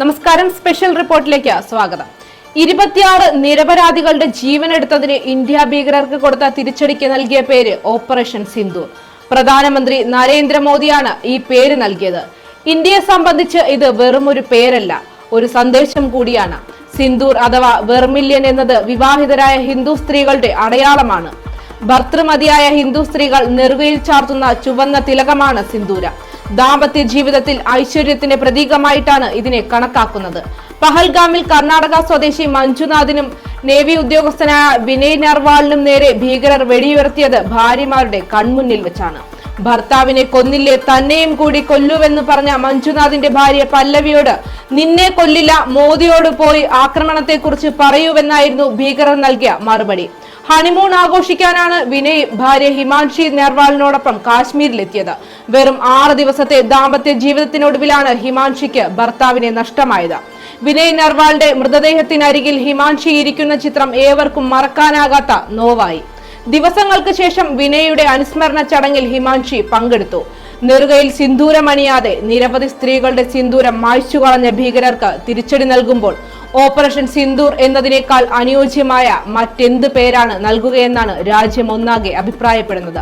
നമസ്കാരം. സ്പെഷ്യൽ റിപ്പോർട്ടിലേക്ക് സ്വാഗതം. ഇരുപത്തിയാറ് നിരപരാധികളുടെ ജീവൻ ജീവനെടുത്തതിന് ഇന്ത്യ ഭീകരർക്ക് കൊടുത്ത തിരിച്ചടിക്ക് നൽകിയ പേര് ഓപ്പറേഷൻ സിന്ധു. പ്രധാനമന്ത്രി നരേന്ദ്രമോദിയാണ് ഈ പേര് നൽകിയത്. ഇന്ത്യയെ സംബന്ധിച്ച് ഇത് വെറും ഒരു പേരല്ല ഒരു സന്ദേശം കൂടിയാണ്. സിന്ദൂർ അഥവാ വെർമില്യൻ എന്നത് വിവാഹിതരായ ഹിന്ദു സ്ത്രീകളുടെ അടയാളമാണ്. ഭർത്തൃമതിയായ ഹിന്ദു സ്ത്രീകൾ നെറുകയിൽ ചാർത്തുന്ന ചുവന്ന തിലകമാണ് സിന്ദൂര. ദാമ്പത്യ ജീവിതത്തിൽ ഐശ്വര്യത്തിന്റെ പ്രതീകമായിട്ടാണ് ഇതിനെ കണക്കാക്കുന്നത്. പഹൽഗാമിൽ കർണാടക സ്വദേശി മഞ്ജുനാഥിനും നേവി ഉദ്യോഗസ്ഥനായ വിനയ് നർവാളിനും നേരെ ഭീകരർ വെടിയുയർത്തിയത് ഭാര്യമാരുടെ കൺമുന്നിൽ വെച്ചാണ്. ഭർത്താവിനെ കൊന്നില്ലേ തന്നെയും കൂടി കൊല്ലുവെന്ന് പറഞ്ഞ മഞ്ജുനാഥിന്റെ ഭാര്യ പല്ലവിയോട് നിന്നെ കൊല്ലില്ല മോദിയോട് പോയി ആക്രമണത്തെക്കുറിച്ച് പറയൂവെന്നായിരുന്നു ഭീകരർ നൽകിയ മറുപടി. ഹണിമൂൺ ആഘോഷിക്കാനാണ് വിനയ് ഭാര്യ ഹിമാൻഷി നെർവാളിനോടൊപ്പം കാശ്മീരിലെത്തിയത്. വെറും ആറ് ദിവസത്തെ ദാമ്പത്യ ജീവിതത്തിനൊടുവിലാണ് ഹിമാൻഷിക്ക് ഭർത്താവിനെ നഷ്ടമായത്. വിനയ് നെർവാളിന്റെ മൃതദേഹത്തിനരികിൽ ഹിമാൻഷി ഇരിക്കുന്ന ചിത്രം ഏവർക്കും മറക്കാനാകാത്ത നോവായി. ദിവസങ്ങൾക്ക് ശേഷം വിനയുടെ അനുസ്മരണ ചടങ്ങിൽ ഹിമാൻഷി പങ്കെടുത്തു. നെറുകയിൽ സിന്ദൂരമണിയാതെ നിരവധി സ്ത്രീകളുടെ സിന്ദൂരം മായ്ച്ചു കളഞ്ഞ ഭീകരർക്ക് തിരിച്ചടി നൽകുമ്പോൾ ഓപ്പറേഷൻ സിന്ദൂർ എന്നതിനേക്കാൾ അനുയോജ്യമായ മറ്റെന്ത് പേരാണ് നൽകുകയെന്നാണ് രാജ്യം ഒന്നാകെ അഭിപ്രായപ്പെടുന്നത്.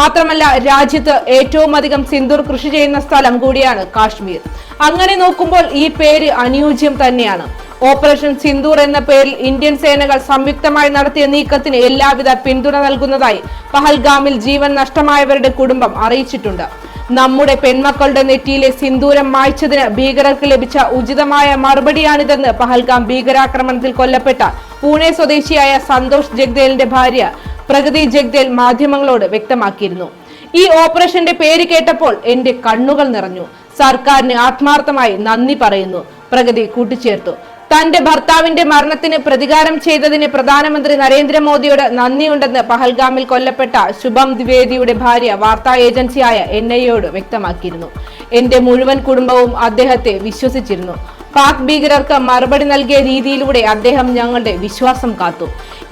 മാത്രമല്ല രാജ്യത്ത് ഏറ്റവും അധികം സിന്ദൂർ കൃഷി ചെയ്യുന്ന സ്ഥലം കൂടിയാണ് കാശ്മീർ. അങ്ങനെ നോക്കുമ്പോൾ ഈ പേര് അനുയോജ്യം തന്നെയാണ്. ഓപ്പറേഷൻ സിന്ദൂർ എന്ന പേരിൽ ഇന്ത്യൻ സേനകൾ സംയുക്തമായി നടത്തിയ നീക്കത്തിന് എല്ലാവിധ പിന്തുണ നൽകുന്നതായി പഹൽഗാമിൽ ജീവൻ നഷ്ടമായവരുടെ കുടുംബം അറിയിച്ചിട്ടുണ്ട്. നമ്മുടെ പെൺമക്കളുടെ നെറ്റിയിലെ സിന്ദൂരം മായ്ച്ചതിന് ഭീകരർക്ക് ലഭിച്ച ഉചിതമായ മറുപടിയാണിതെന്ന് പഹൽഗാം ഭീകരാക്രമണത്തിൽ കൊല്ലപ്പെട്ട പൂനെ സ്വദേശിയായ സന്തോഷ് ജഗ്ദേലിന്റെ ഭാര്യ പ്രഗതി ജഗ്ദേൽ മാധ്യമങ്ങളോട് വ്യക്തമാക്കിയിരുന്നു. ഈ ഓപ്പറേഷന്റെ പേര് കേട്ടപ്പോൾ എന്റെ കണ്ണുകൾ നിറഞ്ഞു. സർക്കാരിന് ആത്മാർത്ഥമായി നന്ദി പറയുന്നു. പ്രഗതി കൂട്ടിച്ചേർത്തു. തന്റെ ഭർത്താവിന്റെ മരണത്തിന് പ്രതികാരം ചെയ്തതിന് പ്രധാനമന്ത്രി നരേന്ദ്രമോദിയോട് നന്ദിയുണ്ടെന്ന് പഹൽഗാമിൽ കൊല്ലപ്പെട്ട ശുഭം ദ്വിവേദിയുടെ ഭാര്യ വാർത്താ ഏജൻസിയായ എൻ ഐയോട് വ്യക്തമാക്കിയിരുന്നു. എന്റെ മുഴുവൻ കുടുംബവും അദ്ദേഹത്തെ വിശ്വസിച്ചിരുന്നു. പാക് ഭീകരർക്ക് മറുപടി നൽകിയ രീതിയിലൂടെ അദ്ദേഹം ഞങ്ങളുടെ വിശ്വാസം കാത്തു.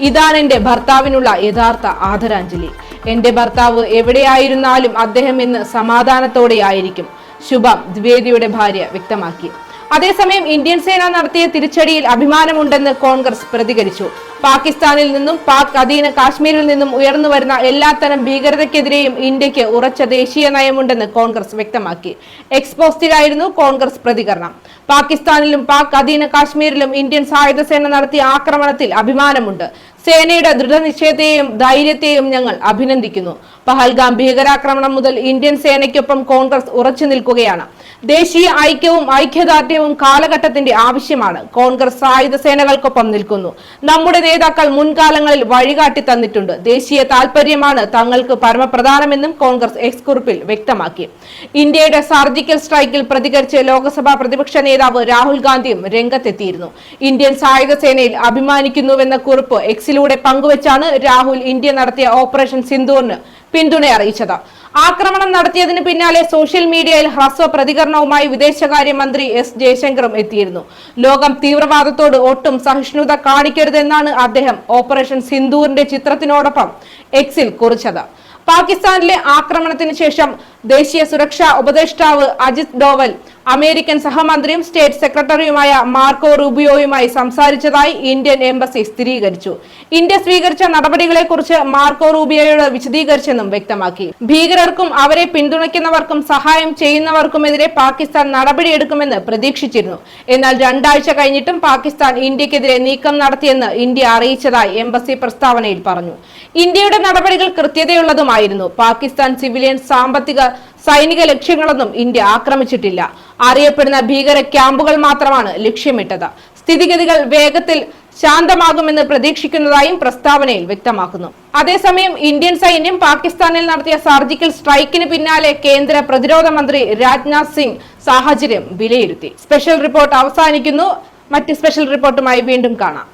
ഇതാണ് എന്റെ ഭർത്താവിനുള്ള യഥാർത്ഥ ആദരാഞ്ജലി. എന്റെ ഭർത്താവ് എവിടെയായിരുന്നാലും അദ്ദേഹം ഇന്ന് സമാധാനത്തോടെയായിരിക്കും ശുഭം ദ്വിവേദിയുടെ ഭാര്യ വ്യക്തമാക്കി. അതേസമയം ഇന്ത്യൻ സേന നടത്തിയ തിരിച്ചടിയിൽ അഭിമാനമുണ്ടെന്ന് കോൺഗ്രസ് പ്രതികരിച്ചു. പാകിസ്ഥാനിൽ നിന്നും പാക് അധീന കാശ്മീരിൽ നിന്നും ഉയർന്നു വരുന്ന എല്ലാത്തരം ഭീകരതയ്ക്കെതിരെയും ഇന്ത്യയ്ക്ക് ഉറച്ച ദേശീയ നയമുണ്ടെന്ന് കോൺഗ്രസ് വ്യക്തമാക്കി. എക്സ്പോസ്റ്റിലായിരുന്നു കോൺഗ്രസ് പ്രതികരണം. പാകിസ്ഥാനിലും പാക് അധീന കാശ്മീരിലും ഇന്ത്യൻ സായുധ സേന നടത്തിയ ആക്രമണത്തിൽ അഭിമാനമുണ്ട്. സേനയുടെ ദൃഢനിശ്ചയത്തെയും ധൈര്യത്തെയും ഞങ്ങൾ അഭിനന്ദിക്കുന്നു. പഹൽഗാം ഭീകരാക്രമണം മുതൽ ഇന്ത്യൻ സേനയ്ക്കൊപ്പം കോൺഗ്രസ് ഉറച്ചു നിൽക്കുകയാണ്. ദേശീയ ഐക്യവും ഐക്യദാർഢ്യവും കാലഘട്ടത്തിന്റെ ആവശ്യമാണ്. കോൺഗ്രസ് സായുധ സേനകൾക്കൊപ്പം നിൽക്കുന്നു. നമ്മുടെ നേതാക്കൾ മുൻകാലങ്ങളിൽ വഴികാട്ടി തന്നിട്ടുണ്ട്. ദേശീയ താൽപര്യമാണ് തങ്ങൾക്ക് പരമപ്രധാനമെന്നും കോൺഗ്രസ് എക്സ് കുറിപ്പിൽ വ്യക്തമാക്കി. ഇന്ത്യയുടെ സർജിക്കൽ സ്ട്രൈക്കിൽ പ്രതികരിച്ച് ലോക്സഭാ പ്രതിപക്ഷ നേതാവ് രാഹുൽ ഗാന്ധിയും രംഗത്തെത്തിയിരുന്നു. ഇന്ത്യൻ സായുധ സേനയിൽ അഭിമാനിക്കുന്നുവെന്ന കുറിപ്പ് എക്സിലൂടെ പങ്കുവച്ചാണ് രാഹുൽ ഇന്ത്യ നടത്തിയ ഓപ്പറേഷൻ സിന്ദൂറിന് പിന്തുണ അറിയിച്ചത്. ആക്രമണം നടത്തിയതിന് പിന്നാലെ സോഷ്യൽ മീഡിയയിൽ ഹ്രസ്വ പ്രതികരണവുമായി വിദേശകാര്യമന്ത്രി എസ് ജയശങ്കറും എത്തിയിരുന്നു. ലോകം തീവ്രവാദത്തോട് ഒട്ടും സഹിഷ്ണുത കാണിക്കരുതെന്നാണ് അദ്ദേഹം ഓപ്പറേഷൻ സിന്ദൂറിന്റെ ചിത്രത്തിനോടൊപ്പം എക്സിൽ കുറിച്ചത്. പാകിസ്ഥാനിലെ ആക്രമണത്തിന് ശേഷം ദേശീയ സുരക്ഷാ ഉപദേഷ്ടാവ് അജിത് ഡോവൽ അമേരിക്കൻ സഹമന്ത്രിയും സ്റ്റേറ്റ് സെക്രട്ടറിയുമായ മാർക്കോ റൂബിയോയുമായി സംസാരിച്ചതായി ഇന്ത്യൻ എംബസി സ്ഥിരീകരിച്ചു. ഇന്ത്യ സ്വീകരിച്ച നടപടികളെക്കുറിച്ച് മാർക്കോ റൂബിയോയോട് വിശദീകരിച്ചെന്നും വ്യക്തമാക്കി. ഭീകരർക്കും അവരെ പിന്തുണയ്ക്കുന്നവർക്കും സഹായം ചെയ്യുന്നവർക്കുമെതിരെ പാകിസ്ഥാൻ നടപടിയെടുക്കുമെന്ന് പ്രതീക്ഷിച്ചിരുന്നു. എന്നാൽ രണ്ടാഴ്ച കഴിഞ്ഞിട്ടും പാകിസ്ഥാൻ ഇന്ത്യക്കെതിരെ നീക്കം നടത്തിയെന്ന് ഇന്ത്യ അറിയിച്ചതായി എംബസി പ്രസ്താവനയിൽ പറഞ്ഞു. ഇന്ത്യയുടെ നടപടികൾ കൃത്യതയുള്ളതുമായിരുന്നു. പാകിസ്ഥാൻ സിവിലിയൻ സാമ്പത്തിക സൈനിക ലക്ഷ്യങ്ങളൊന്നും ഇന്ത്യ ആക്രമിച്ചിട്ടില്ല. അറിയപ്പെടുന്ന ഭീകര ക്യാമ്പുകൾ മാത്രമാണ് ലക്ഷ്യമിട്ടത്. സ്ഥിതിഗതികൾ വേഗത്തിൽ ശാന്തമാകുമെന്ന് പ്രതീക്ഷിക്കുന്നതായും പ്രസ്താവനയിൽ വ്യക്തമാക്കുന്നു. അതേസമയം ഇന്ത്യൻ സൈന്യം പാകിസ്ഥാനിൽ നടത്തിയ സർജിക്കൽ സ്ട്രൈക്കിന് പിന്നാലെ കേന്ദ്ര പ്രതിരോധ മന്ത്രി രാജ്നാഥ് സിംഗ് സാഹചര്യം വിലയിരുത്തി. സ്പെഷ്യൽ റിപ്പോർട്ട് അവസാനിക്കുന്നു. മറ്റ് സ്പെഷ്യൽ റിപ്പോർട്ടുമായി വീണ്ടും കാണാം.